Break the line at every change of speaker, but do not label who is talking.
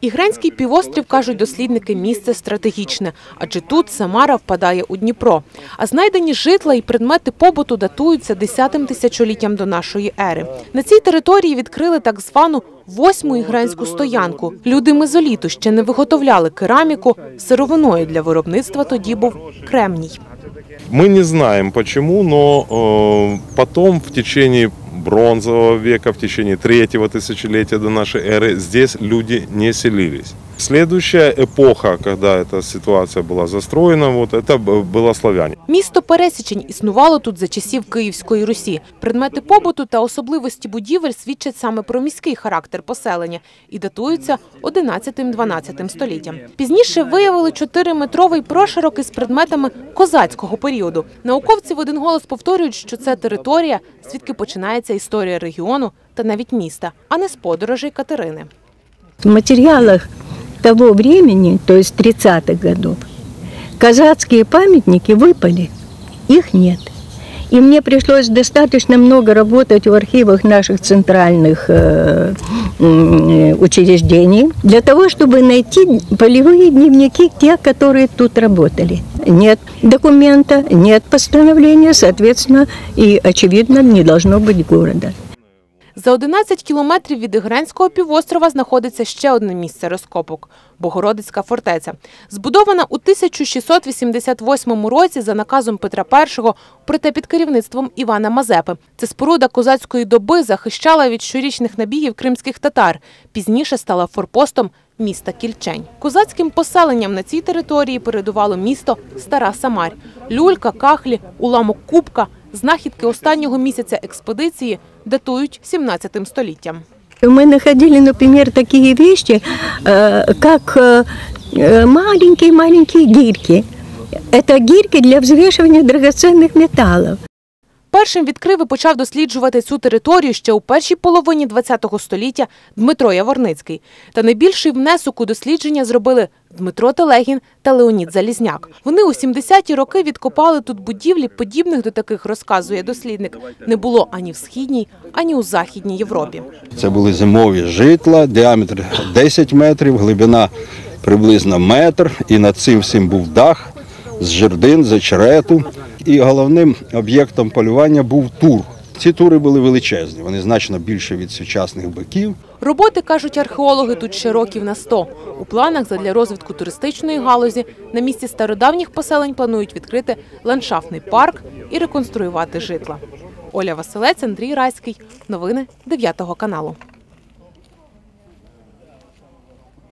Ігренський півострів, кажуть дослідники, місце стратегічне, адже тут Самара впадає у Дніпро. А знайдені житла і предмети побуту датуються 10 тисячоліттям до нашої ери. На цій території відкрили так звану восьму ігренську стоянку. Люди мезоліту ще не виготовляли кераміку. Сировиною для виробництва тоді був кремній.
Мы не знаем почему, но э, в течение бронзового века, в течение третьего тысячелетия до нашей эры здесь люди не селились. Следующая эпоха, когда эта ситуация была застроена, вот это б- было славяне.
Місто Пересічень існувало тут за часів Київської Русі. Предмети побуту та особливості будівель свідчать саме про міський характер поселення і датуються 11-12 століттям. Пізніше виявили 4-метровий прошарок із предметами козацького періоду. Науковці в один голос повторюють, що це територія, звідки починається історія регіону та навіть міста, а не з подорожей Катерини.
В материалах того времени, то есть 30-х годов, казацкие памятники выпали, их нет. И мне пришлось достаточно много работать в архивах наших центральных э, учреждений для того, чтобы найти полевые дневники тех, которые тут работали. Нет документа, нет постановления, соответственно, и, очевидно, не должно быть города.
За 11 кілометрів від Ігренського півострова знаходиться ще одне місце розкопок – Богородицька фортеця. Збудована у 1688 році за наказом Петра І, проте під керівництвом Івана Мазепи. Це споруда козацької доби захищала від щорічних набігів кримських татар. Пізніше стала форпостом міста Кільчень. Козацьким поселенням на цій території передувало місто Стара Самарь. Люлька, кахлі, уламок кубка – знахідки останнього місяця експедиції датують 17 століттям.
Мы находили, например, такие вещи, э, как э, э, маленькие-маленькие гирьки. Это гирьки для взвешивания драгоценных металлов.
Першим відкрив і почав досліджувати цю територію ще у першій половині ХХ століття Дмитро Яворницький. Та найбільший внесок у дослідження зробили Дмитро Телегін та Леонід Залізняк. Вони у 70-ті роки відкопали тут будівлі, подібних до таких, розказує дослідник, не було ані в східній, ані у західній Європі.
Це були зимові житла, діаметр 10 метрів, глибина приблизно метр, і над цим всім був дах з жердин, з очерету. І головним об'єктом полювання був тур. Ці тури були величезні, вони значно більше від сучасних биків.
Роботи, кажуть археологи, тут ще років на 100. У планах задля розвитку туристичної галузі на місці стародавніх поселень планують відкрити ландшафтний парк і реконструювати житла. Оля Василець, Андрій Райський. Новини 9 каналу.